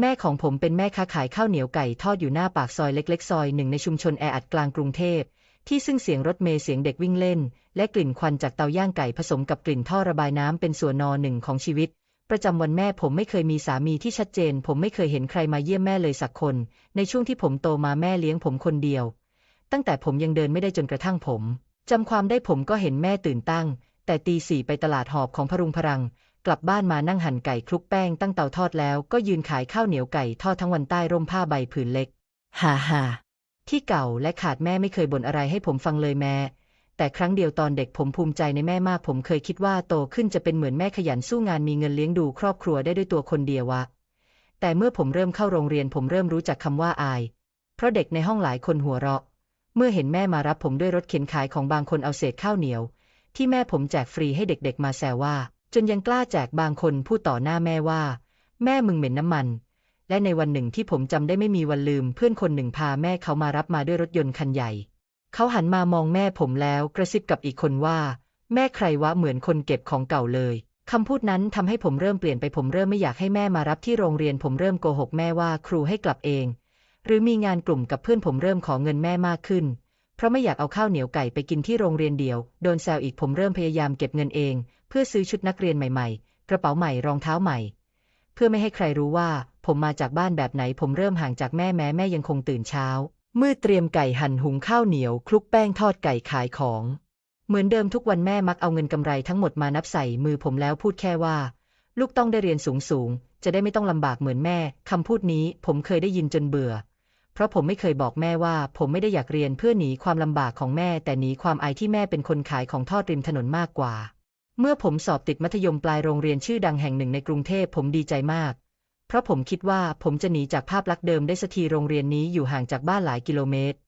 แม่ของผมเป็นแม่ค้าขายข้าวเหนียวไก่ทอดอยู่หน้าปากซอยเล็กๆ ซอยหนึ่งในชุมชนแออัดกลางกรุงเทพ ที่ซึ่งเสียงรถเมล์เสียงเด็กวิ่งเล่น และกลิ่นควันจากเตาย่างไก่ผสมกับกลิ่นท่อระบายน้ำเป็นส่วนนอหนึ่งของชีวิต ประจำวันแม่ผมไม่เคยมีสามีที่ชัดเจน ผมไม่เคยเห็นใครมาเยี่ยมแม่เลยสักคน ในช่วงที่ผมโตมาแม่เลี้ยงผมคนเดียว ตั้งแต่ผมยังเดินไม่ได้จนกระทั่งผมจำความได้ผมก็เห็นแม่ตื่นตั้ง แต่ตีสี่ไปตลาดหอบของพรุงพรัง กลับบ้านมานั่งหั่นไก่คลุกแป้งตั้งเตาทอดแล้วก็ยืนขายข้าวเหนียวไก่ทอดทั้งวันใต้ร่มผ้าใบผืนเล็ก ฮ่าฮ่าที่เก่าและขาดแม่ไม่เคยบ่นอะไรให้ผมฟังเลยแม่ แต่ครั้งเดียวตอนเด็กผมภูมิใจในแม่มาก ผมเคยคิดว่าโตขึ้นจะเป็นเหมือนแม่ขยันสู้งานมีเงินเลี้ยงดูครอบครัวได้ด้วยตัวคนเดียววะ แต่เมื่อผมเริ่มเข้าโรงเรียนผมเริ่มรู้จักคำว่าอาย เพราะเด็กในห้องหลายคนหัวเราะ เมื่อเห็นแม่มารับผมด้วยรถเข็นขายของบางคนเอาเศษข้าวเหนียว ที่แม่ผมแจกฟรีให้เด็กๆมาแซวว่า จนยังกล้าแจกบางคนพูดต่อหน้าแม่ว่า แม่มึงเหม็นน้ำมัน และในวันหนึ่งที่ผมจำได้ไม่มีวันลืม เพื่อนคนหนึ่งพาแม่เขามารับมาด้วยรถยนต์คันใหญ่ เขาหันมามองแม่ผมแล้วกระซิบกับอีกคนว่า แม่ใครวะเหมือนคนเก็บของเก่าเลยคำพูดนั้นทำให้ผมเริ่มเปลี่ยนไปผมเริ่มไม่อยากให้แม่มารับที่โรงเรียนผมเริ่มโกหกแม่ว่าครูให้กลับเอง หรือมีงานกลุ่มกับเพื่อนผมเริ่มขอเงินแม่มากขึ้น เพราะไม่อยากเอาข้าวเหนียวไก่ไปกินที่โรงเรียนเดียว โดนแซวอีกผมเริ่มพยายามเก็บเงินเอง เพื่อซื้อชุดนักเรียนใหม่ๆ กระเป๋าใหม่รองเท้าใหม่ เพื่อไม่ให้ใครรู้ว่า ผมมาจากบ้านแบบไหน ผมเริ่มห่างจากแม่แม้แม่ยังคงตื่นเช้า มือเตรียมไก่หั่นหุงข้าวเหนียวคลุกแป้งทอดไก่ขายของ เหมือนเดิมทุกวันแม่มักเอาเงินกำไรทั้งหมดมานับใส่มือผมแล้วพูดแค่ว่า ลูกต้องได้เรียนสูงสูงๆจะได้ไม่ต้องลำบากเหมือนแม่คำพูดนี้ผมเคยได้ยินจนเบื่อ เพราะผมไม่เคยบอกแม่ว่า ผมไม่ได้อยากเรียนเพื่อหนีความลำบากของแม่ แต่หนีความอายที่แม่เป็นคนขายของทอดริมถนนมากกว่า เมื่อผมสอบติดมัธยมปลายโรงเรียนชื่อดังแห่งหนึ่งในกรุงเทพผมดีใจมาก เพราะผมคิดว่าผมจะหนีจากภาพลักษณ์เดิมได้สักทีโรงเรียนนี้อยู่ห่างจากบ้านหลายกิโลเมตร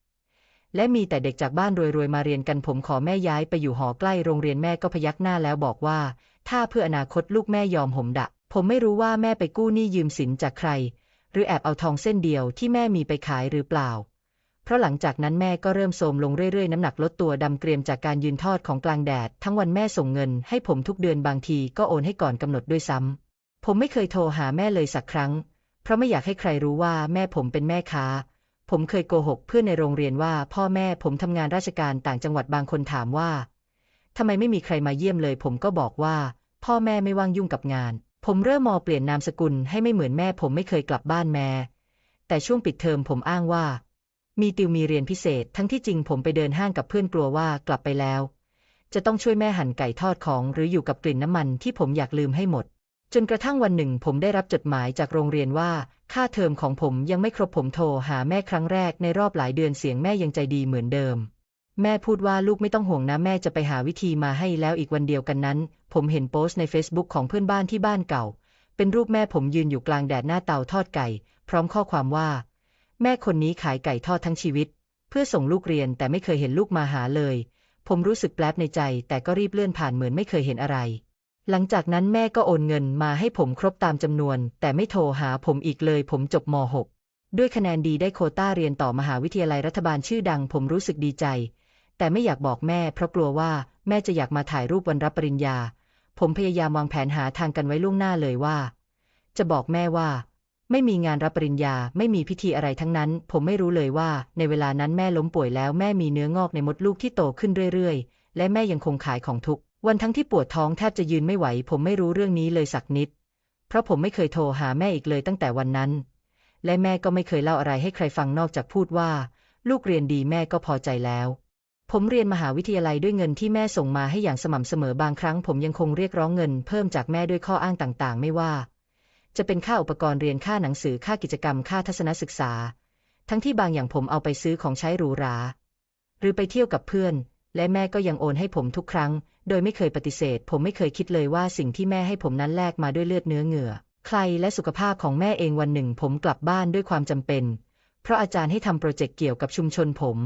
และมีแต่เด็กจากบ้านรวยๆมาเรียนกันผมขอแม่ย้ายไปอยู่หอใกล้โรงเรียนแม่ก็พยักหน้าแล้วบอกว่า ถ้าเพื่ออนาคตลูกแม่ยอมผมดะ ผมไม่รู้ว่าแม่ไปกู้หนี้ยืมสินจากใคร หรือแอบเอาทองเส้นเดียวที่แม่มีไปขายหรือเปล่า ราะหลังจากนั้นแม่ก็เริ่มโทรมลงเรื่อยๆ น้ำหนักลดตัวดำเกรียมจากการยืนทอดของกลางแดด ทั้งวันแม่ส่งเงินให้ผมทุกเดือนบางทีก็โอนให้ก่อนกำหนดด้วยซ้ำ ผมไม่เคยโทรหาแม่เลยสักครั้ง เพราะไม่อยากให้ใครรู้ว่าแม่ผมเป็นแม่ค้า ผมเคยโกหกเพื่อนในโรงเรียนว่าพ่อแม่ผมทำงานราชการต่างจังหวัดบางคนถามว่าทำไมไม่มีใครมาเยี่ยมเลย ผมก็บอกว่า พ่อแม่ไม่ว่างยุ่งกับงาน ผมเริ่มมอเปลี่ยนนามสกุลให้ไม่เหมือนแม่ผมไม่เคยกลับบ้านแม่ แต่ช่วงปิดเทอมผมอ้างว่า มีติวมีเรียนพิเศษ ทั้งที่จริงผมไปเดินห้างกับเพื่อนกลัวว่ากลับไปแล้ว จะต้องช่วยแม่หั่นไก่ทอดของ หรืออยู่กับกลิ่นน้ำมันที่ผมอยากลืมให้หมด จนกระทั่งวันหนึ่ง ผมได้รับจดหมายจากโรงเรียนว่า ค่าเทอมของผมยังไม่ครบผมโทรหาแม่ครั้งแรกในรอบหลายเดือนเสียงแม่ยังใจดีเหมือนเดิม แม่พูดว่าลูกไม่ต้องห่วงนะแม่จะไปหาวิธีมาให้แล้วอีกวันเดียวกันนั้น ผมเห็นโพสต์ใน Facebook ของเพื่อนบ้านที่บ้านเก่า เป็นรูปแม่ผมยืนอยู่กลางแดดหน้าเตาทอดไก่ พร้อมข้อความว่า แม่คนนี้ขายไก่ทอดทั้งชีวิต เพื่อส่งลูกเรียนแต่ไม่เคยเห็นลูกมาหาเลย ผมรู้สึกแปลบในใจ แต่ก็รีบเลื่อนผ่านเหมือนไม่เคยเห็นอะไร หลังจากนั้นแม่ก็โอนเงินมาให้ผมครบตามจำนวน แต่ไม่โทรหาผมอีกเลย ผมจบม .6 ด้วยคะแนนดีได้โคต้าเรียนต่อมหาวิทยาลัยรัฐบาลชื่อดัง ผมรู้สึกดีใจ แต่ไม่อยากบอกแม่ เพราะกลัวว่าแม่จะอยากมาถ่ายรูปวันรับปริญญา ผมพยายามวางแผนหาทางกันไว้ล่วงหน้าเลยว่า จะบอกแม่ว่า ไม่มีงานรับปริญญา ไม่มีพิธีอะไรทั้งนั้น ผมไม่รู้เลยว่า ในเวลานั้นแม่ล้มป่วยแล้วแม่มีเนื้องอกในมดลูกที่โตขึ้นเรื่อยๆ และแม่ยังคงขายของทุก วันทั้งที่ปวดท้องแทบจะยืนไม่ไหว ผมไม่รู้เรื่องนี้เลยสักนิด เพราะผมไม่เคยโทรหาแม่อีกเลยตั้งแต่วันนั้น และแม่ก็ไม่เคยเล่าอะไรให้ใครฟังนอกจากพูดว่า ลูกเรียนดีแม่ก็พอใจแล้วผมเรียนมหาวิทยาลัยด้วยเงินที่แม่ส่งมาให้อย่างสม่ำเสมอบางครั้งผมยังคงเรียกร้องเงินเพิ่มจากแม่ด้วยข้ออ้างต่างๆ ไม่ว่า จะเป็นค่าอุปกรณ์เรียนค่าหนังสือค่ากิจกรรมค่าทัศนศึกษา ทั้งที่บางอย่างผมเอาไปซื้อของใช้หรูหรา หรือไปเที่ยวกับเพื่อน และแม่ก็ยังโอนให้ผมทุกครั้ง โดยไม่เคยปฏิเสธ ผมไม่เคยคิดเลยว่าสิ่งที่แม่ให้ผมนั้นแลกมาด้วยเลือดเนื้อเหงื่อ ใครและสุขภาพของแม่เองวันหนึ่ง ผมกลับบ้านด้วยความจำเป็น เพราะอาจารย์ให้ทำโปรเจกต์เกี่ยวกับชุมชนผม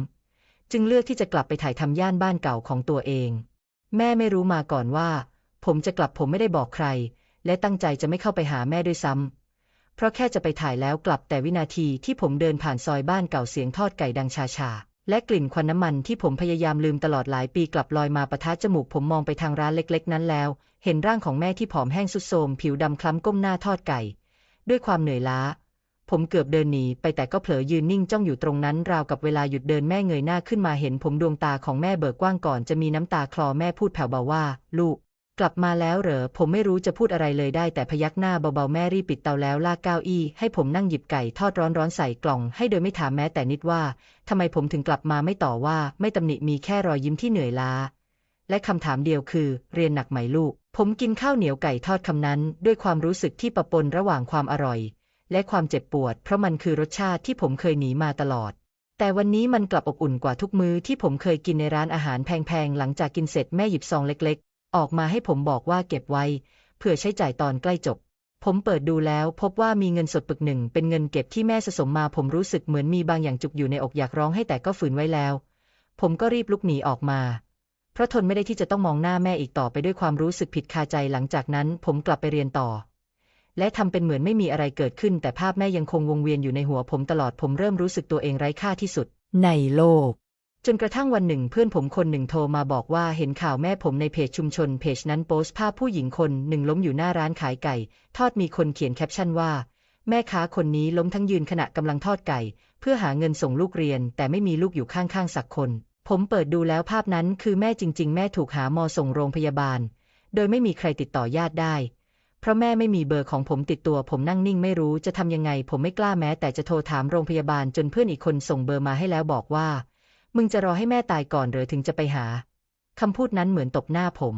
จึงเลือกที่จะกลับไปถ่ายทำย่านบ้านเก่าของตัวเอง แม่ไม่รู้มาก่อนว่า ผมจะกลับผมไม่ได้บอกใคร และตั้งใจจะไม่เข้าไปหาแม่ด้วยซ้ำ เพราะแค่จะไปถ่ายแล้วกลับแต่วินาทีที่ผมเดินผ่านซอยบ้านเก่าเสียงทอดไก่ดังชาชาและกลิ่นควันน้ำมันที่ผมพยายามลืมตลอดหลายปีกลับลอยมาประทะจมูกผมมองไปทางร้านเล็กๆ นั้นแล้ว เห็นร่างของแม่ที่ผอมแห้งสุดโทรมผิวดำคล้ำก้มหน้าทอดไก่ ด้วยความเหนื่อยล้า ผมเกือบเดินหนีไปแต่ก็เผลอยืนนิ่งจ้องอยู่ตรงนั้น ราวกับเวลาหยุดเดินแม่เงยหน้าขึ้นมาเห็นผมดวงตาของแม่เบิกกว้างก่อนจะมีน้ำตาคลอแม่พูดแผ่วเบาว่า ลูก กลับมาแล้วเหรอ ผมไม่รู้จะพูดอะไรเลยได้แต่พยักหน้าเบาๆ แม่รีบปิดเตาแล้วลากเก้าอี้ ให้ผมนั่งหยิบไก่ทอดร้อนๆใส่กล่องให้โดยไม่ถามแม้แต่นิดว่าทำไมผมถึงกลับมาไม่ต่อว่า ไม่ตำหนิมีแค่รอยยิ้มที่เหนื่อยล้า และคำถามเดียวคือ เรียนหนักไหมลูก ผมกินข้าวเหนียวไก่ทอดคำนั้น ด้วยความรู้สึกที่ปะปนระหว่างความอร่อย และความเจ็บปวด เพราะมันคือรสชาติที่ผมเคยหนีมาตลอดแต่วันนี้มันกลับอบอุ่นกว่าทุกมื้อที่ผมเคยกินในร้านอาหารแพงๆ หลังจากกินเสร็จแม่หยิบซองเล็กๆ ออกมาให้ผมบอกว่าเก็บไว้ เพื่อใช้จ่ายตอนใกล้จบ ผมเปิดดูแล้วพบว่ามีเงินสดปึกหนึ่ง เป็นเงินเก็บที่แม่สะสมมาผมรู้สึกเหมือนมีบางอย่างจุกอยู่ในอกอยากร้องให้แต่ก็ฝืนไว้แล้ว ผมก็รีบลุกหนีออกมาเพราะทนไม่ได้ที่จะต้องมองหน้าแม่อีกต่อไปด้วยความรู้สึกผิดคาใจหลังจากนั้นผมกลับไปเรียนต่อ และทำเป็นเหมือนไม่มีอะไรเกิดขึ้น แต่ภาพแม่ยังคงวงเวียนอยู่ในหัวผมตลอดผมเริ่มรู้สึกตัวเองไร้ค่าที่สุด ในโลก จนกระทั่งวันหนึ่งเพื่อนผมคนหนึ่งโทรมาบอกว่าเห็นข่าวแม่ผมในเพจชุมชนเพจนั้นโพสต์ภาพผู้หญิงคนหนึ่งล้มอยู่หน้าร้านขายไก่ ทอดมีคนเขียนแคปชั่นว่า แม่ค้าคนนี้ล้มทั้งยืนขณะกำลังทอดไก่ เพื่อหาเงินส่งลูกเรียน แต่ไม่มีลูกอยู่ข้างๆสักคน ผมเปิดดูแล้วภาพนั้นคือแม่จริง ๆ แม่ถูกหามอส่งโรงพยาบาล โดยไม่มีใครติดต่อญาติได้ เพราะแม่ไม่มีเบอร์ของผมติดตัวผมนั่งนิ่งไม่รู้จะทำยังไง ผมไม่กล้าแม้แต่จะโทรถามโรงพยาบาลจนเพื่อนอีกคนส่งเบอร์มาให้แล้วบอกว่า มึงจะรอให้แม่ตายก่อนหรือถึงจะไปหา คำพูดนั้นเหมือนตบหน้าผม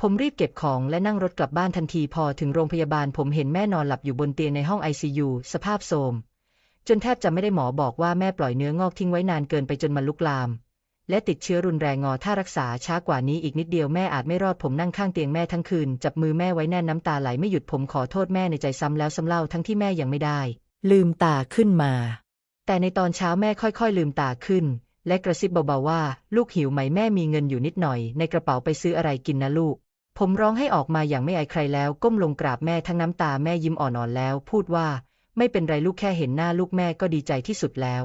ผมรีบเก็บของและนั่งรถกลับบ้านทันทีพอถึงโรงพยาบาล ผมเห็นแม่นอนหลับอยู่บนเตียงในห้อง ICU สภาพโทรมจนแทบจะไม่ได้หมอบอกว่าแม่ปล่อยเนื้องอกทิ้งไว้นานเกินไปจนมันลุกลาม และติดเชื้อรุนแรงงอถ้ารักษาช้ากว่านี้อีกนิดเดียวแม่อาจไม่รอดผมนั่งข้างเตียงแม่ทั้งคืน จับมือแม่ไว้แน่นน้ำตาไหลไม่หยุดผมขอโทษแม่ในใจซ้ำแล้วซ้ำเล่าทั้งที่แม่ยังไม่ได้ ลืมตาขึ้นมา แต่ในตอนเช้าแม่ค่อยๆ ลืมตาขึ้น และกระซิบเบาๆว่า ลูกหิวไหมแม่มีเงินอยู่นิดหน่อย ในกระเป๋าไปซื้ออะไรกินนะลูก ผมร้องให้ออกมาอย่างไม่อายใครแล้ว ก้มลงกราบแม่ทั้งน้ำตาแม่ยิ้มอ่อนๆแล้ว พูดว่า ไม่เป็นไรลูกแค่เห็นหน้าลูกแม่ก็ดีใจที่สุดแล้ว